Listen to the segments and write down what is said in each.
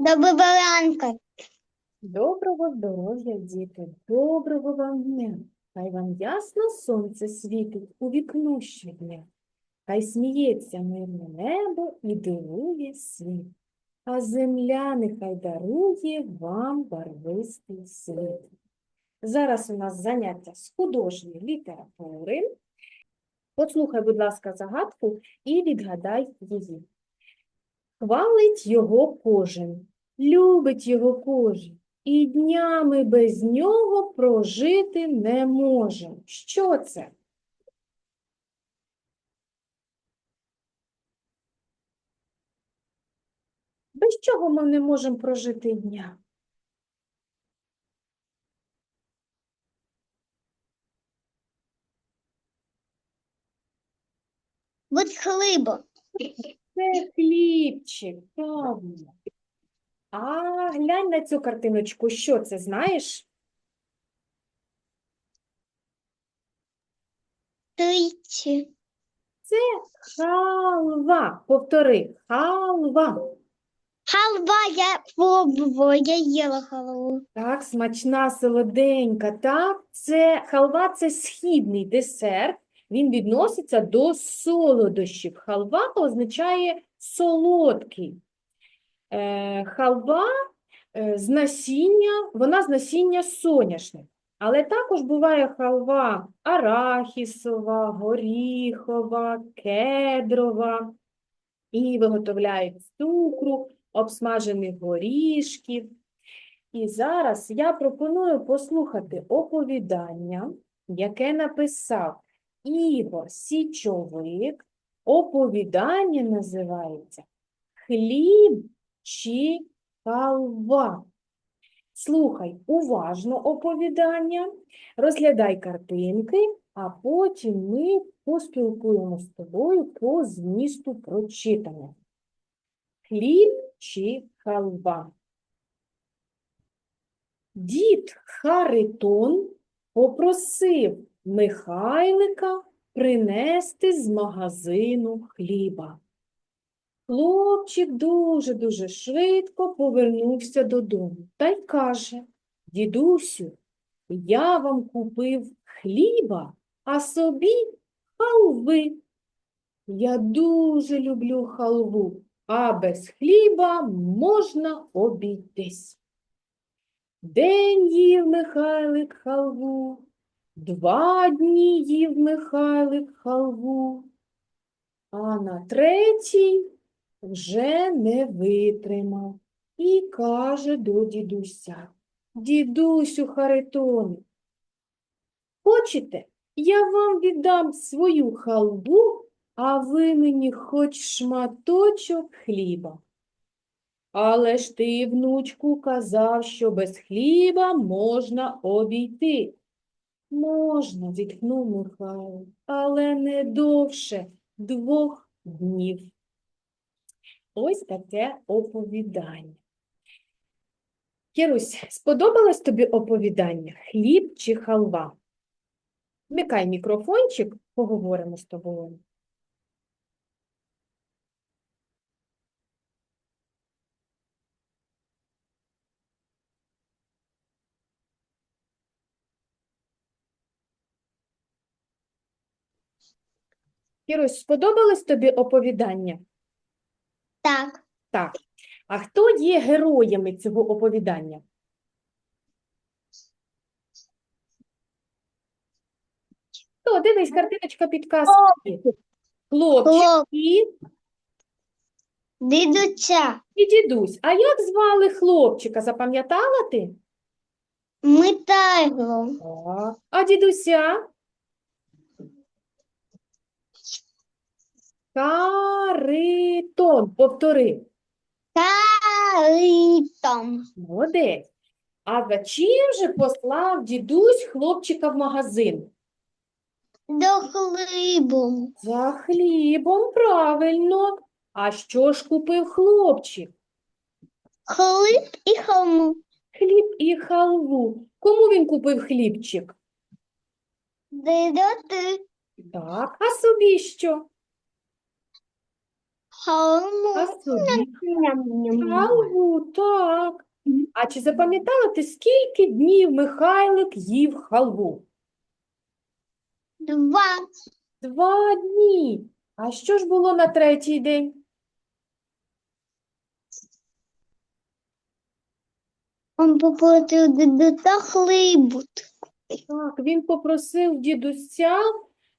Доброго ранку. Доброго здоров'я, діти, доброго вам дня. Хай вам ясно сонце світить у вікно щодня. Хай сміється мирне небо і дивує світ. А земля нехай дарує вам барвистий світ. Зараз у нас заняття з художньої літератури. Послухай, будь ласка, загадку і відгадай її. Хвалить його кожен, любить його кожен, і днями без нього прожити не можем. Що це? Без чого ми не можемо прожити дня? Будь хлібо. Це хлібчик, правильно. А глянь на цю картиночку, що це, знаєш? Тричі. Халва. Повтори, халва. Халва я пробувала, я їла халву. Так, смачна, солоденька, так? Це халва це східний десерт. Він відноситься до солодощів. Халва означає солодкий. Е, халва е, з насіння, вона з насіння соняшник. Але також буває халва арахісова, горіхова, кедрова. І виготовляють з цукру, обсмажених горішків. І зараз я пропоную послухати оповідання, яке написав Ігор Січовик. Оповідання називається Хліб чи. Слухай уважно оповідання, розглядай картинки, а потім ми поспілкуємося з тобою по змісту прочитання. Хліб чи халва. Дід Харитон попросив Михайлика принести з магазину хліба. Хлопчик дуже-дуже швидко повернувся додому та й каже, дідусю, я вам купив хліба, а собі халви. Я дуже люблю халву, а без хліба можна обійтись. День їв Михайлик халву, два дні їв Михайлик халву, а на третій вже не витримав і каже до дідуся, дідусю Харитоне, хочете, я вам віддам свою халву, а ви мені хоч шматочок хліба. Але ж ти, внучку, казав, що без хліба можна обійти. Можна, зітхнув Михайло, але не довше двох днів. Ось таке оповідання. Кірусь, сподобалось тобі оповідання? Хліб чи халва? Вмикай мікрофончик, поговоримо з тобою. Кірусь, сподобалось тобі оповідання? Так. Так. А хто є героями цього оповідання? Хто? Дивись, картиночка підказки. Хлопчик Хлоп. і, Дідуця. і дідусь. А як звали хлопчика? Запам'ятала ти? Митайло. Так. А дідуся? Каритон. Повтори. Каритом. Молодець. А за чим же послав дідусь хлопчика в магазин? До хлібу. За хлібом, правильно. А що ж купив хлопчик? Хліб і халму. Хліб і халву. Кому він купив хлібчик? Дідоти. Так, а собі що? Халму. А собі? Ням-ням. Халву, так. А чи запам'ятала ти, скільки днів Михайлик їв халву? Два. Два дні. А що ж було на третій день? Он попросив дідуся хлібу. Так, він попросив дідуся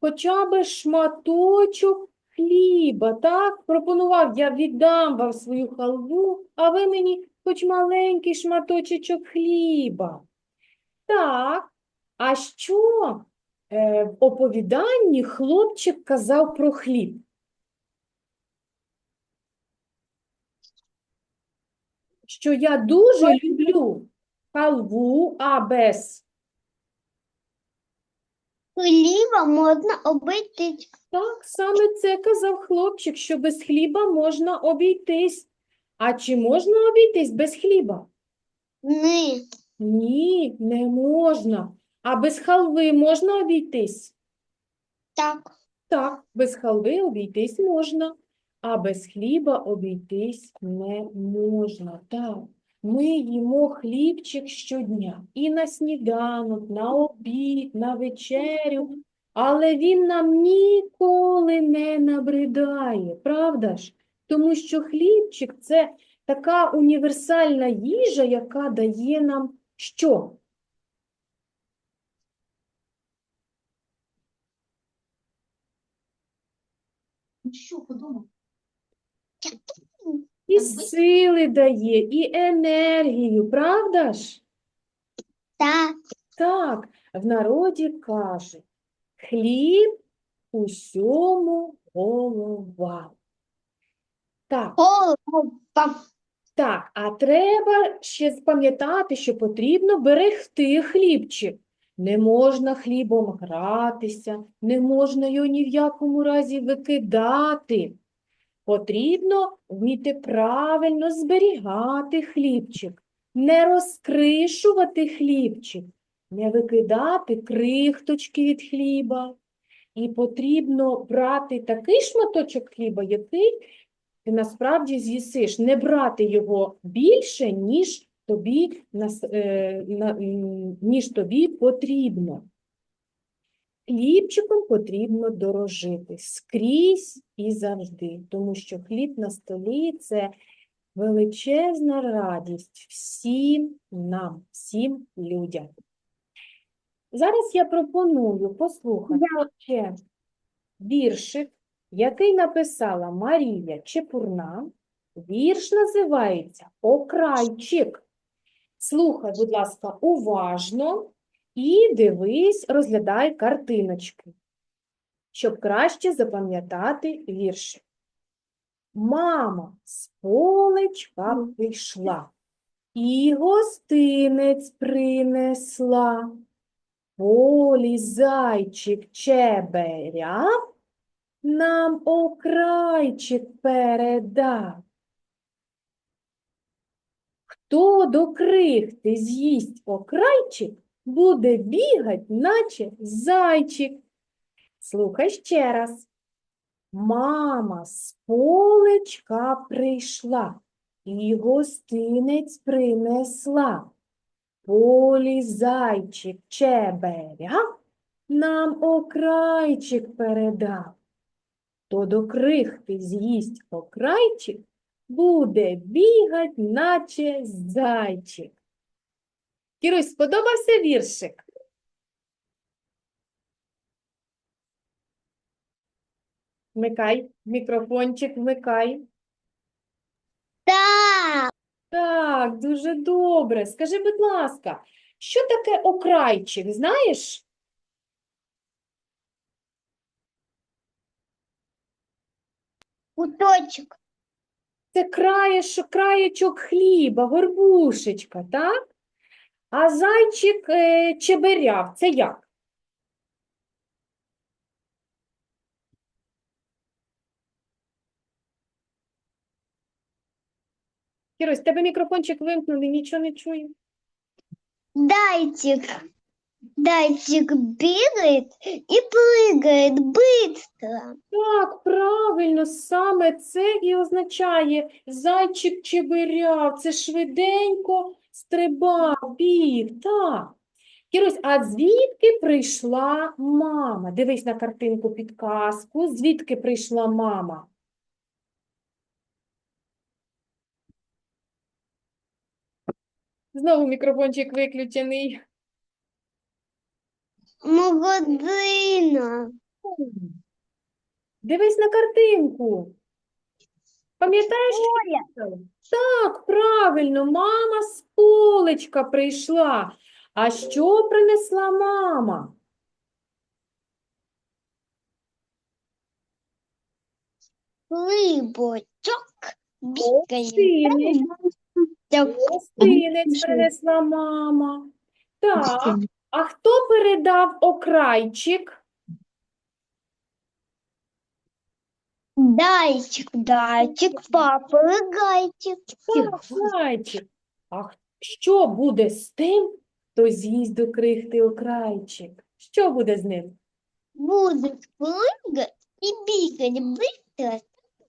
хоча б шматочок хліба, так? Пропонував, я віддам вам свою халву, а ви мені хоч маленький шматочок хліба. Так, а що е, в оповіданні хлопчик казав про хліб? Що я дуже люблю халву, а без Хліба можна обійтись. Так, саме це казав хлопчик, що без хліба можна обійтись. А чи можна обійтись без хліба? Ні. Ні, не можна. А без халви можна обійтись? Так. Так, без халви обійтись можна, а без хліба обійтись не можна. Так, ми їмо хлібчик щодня і на сніданок, на обід, на вечерю, але він нам ніколи не набридає, правда ж? Тому що хлібчик – це така універсальна їжа, яка дає нам що? Що подумав? І сили дає, і енергію, правда ж? Так. Так, в народі кажуть, хліб усьому голова. Так, Голова. так, а треба ще пам'ятати, що потрібно берегти хлібчик. Не можна хлібом гратися, не можна його ні в якому разі викидати. Потрібно вміти правильно зберігати хлібчик, не розкришувати хлібчик, не викидати крихточки від хліба. І потрібно брати такий шматочок хліба, який ти насправді з'їсиш, не брати його більше, ніж тобі, е, ніж тобі потрібно. Хлібчиком потрібно дорожити скрізь і завжди, тому що хліб на столі – це величезна радість всім нам, всім людям. Зараз я пропоную послухати ще віршик, який написала Марія Чепурна. Вірш називається «Окрайчик». Слухай, будь ласка, уважно і дивись, розглядай картиночки, щоб краще запам'ятати віршик. Мама з полечка прийшла і гостинець принесла. Полі зайчик чеберяв, нам окрайчик передав. Хто до крихти з'їсть окрайчик, буде бігать, наче зайчик. Слухай ще раз. Мама з полечка прийшла і гостинець принесла. Полі зайчик чеберя нам окрайчик передав. То до крихти з'їсть окрайчик, буде бігать, наче зайчик. Кірусь, сподобався віршик? Вмикай, мікрофончик вмикай. Так. Так, дуже добре. Скажи, будь ласка, що таке окрайчик, знаєш? Куточок. Це краєш, краєчок хліба, горбушечка, так? А зайчик е, чеберяв, це як? Кірось, тебе мікрофончик вимкнули, нічого не чую. Дайте. Зайчик бегает и прыгает быстро. Так, правильно, саме це і означає зайчик чебиряв. Це швиденько стрибав, біг. Так. Кірусь, а звідки прийшла мама? Дивись на картинку підказку. Звідки прийшла мама? Знову мікрофончик виключений. Магазина. Дивись на картинку. Пам'ятаєш, що? Так, правильно, мама з полечка прийшла. А що принесла мама? Рыбочок бегает. Гостинець, гостинець принесла мама. Так, а хто передав окрайчик? Дайчик, дайчик, папа, гайчик. Так. А що буде з тим, хто з'їсть до крихти окрайчик? Що буде з ним? Будет прыгать и бегать быстро.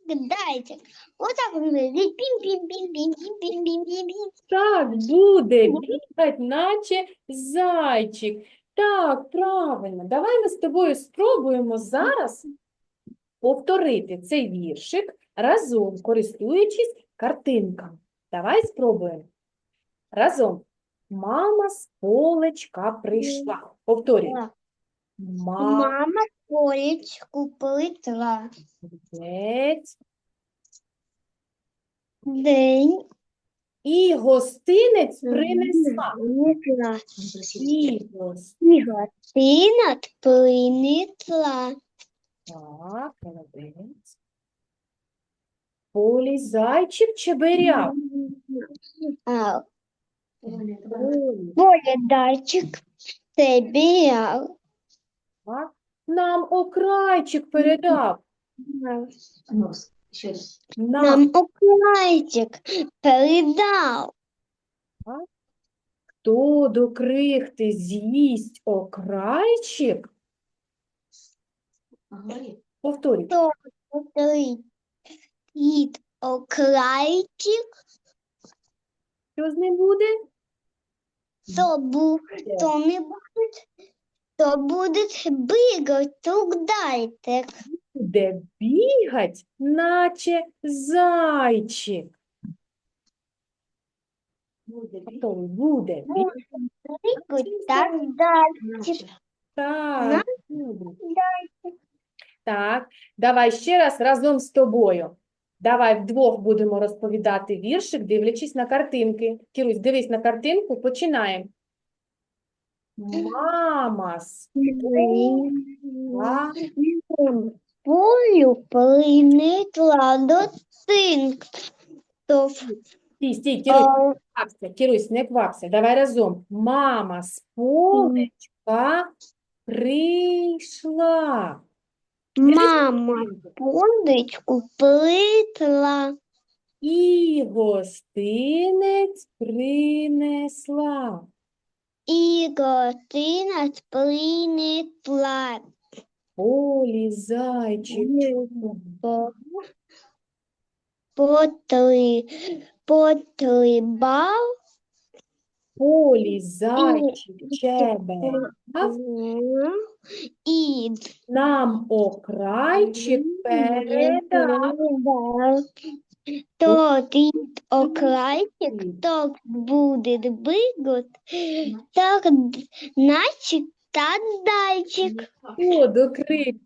Как Дайчик. Вот так он говорит. Пим-пим-пим-пим-пим-пим-пим-пим. Так, буде бігать, наче зайчик. Так, правильно. Давай ми з тобою спробуємо зараз повторити цей віршик разом, користуючись картинками. Давай спробуємо. Разом. Мама з полечка прийшла. Повторюй. Мама. Мама полечку плетла. Молодець. День І гостинець принесла. принесла. І гостинець. І гостинець принесла. Так, молодець. Полі зайчик чебиряв. Полі. Дайчик тебе. Так. Нам окрайчик передав. Нам окрайчик передав. хто до крихти з'їсть окрайчик. Повторюй. Повтори. Від окрайчик, Що з ним буде? то, бу, то не буде, то буде бігати дайте. Буде бігать, наче зайчик. Буде Повторюй, буде Бігати так далі. Так. Так, давай ще раз разом з тобою. Давай вдвох будемо розповідати віршик, дивлячись на картинки. Кірусь, дивись на картинку, починаємо. Мама. Полю принесла до синка. То Стій, стій, Кірусь, не квапся, Кірусь, не квапся. Давай разом. Мама з полечка прийшла. мама поличку плитла. І гостинець принесла. І гостинець принесла. Полі зайчик. По- Потри, потрибав Полі зайчик чебе. і Нам окрайчик передав. То ти окрайчик, то буде бигот, так наче та дайчик. Хто до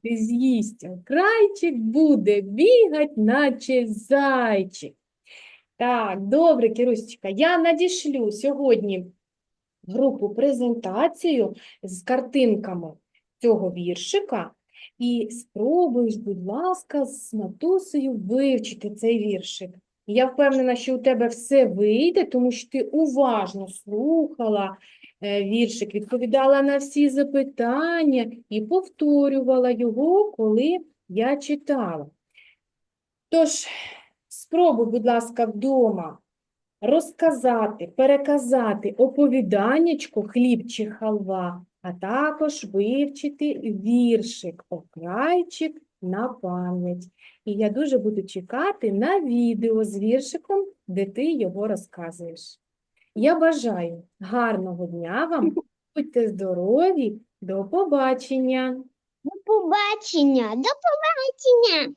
з'їсть окрайчик, буде бігать, наче зайчик. Так, добре, Кірусечка, я надішлю сьогодні групу презентацію з картинками цього віршика. І спробуєш, будь ласка, з матусею вивчити цей віршик. Я впевнена, що у тебе все вийде, тому що ти уважно слухала е, віршик, відповідала на всі запитання і повторювала його, коли я читала. Тож, спробуй, будь ласка, вдома розказати, переказати оповіданнячко «Хліб чи халва» а також вивчити віршик «Окрайчик» на пам'ять. І я дуже буду чекати на відео з віршиком, де ти його розказуєш. Я бажаю гарного дня вам, будьте здорові, до побачення! До побачення. До побачення.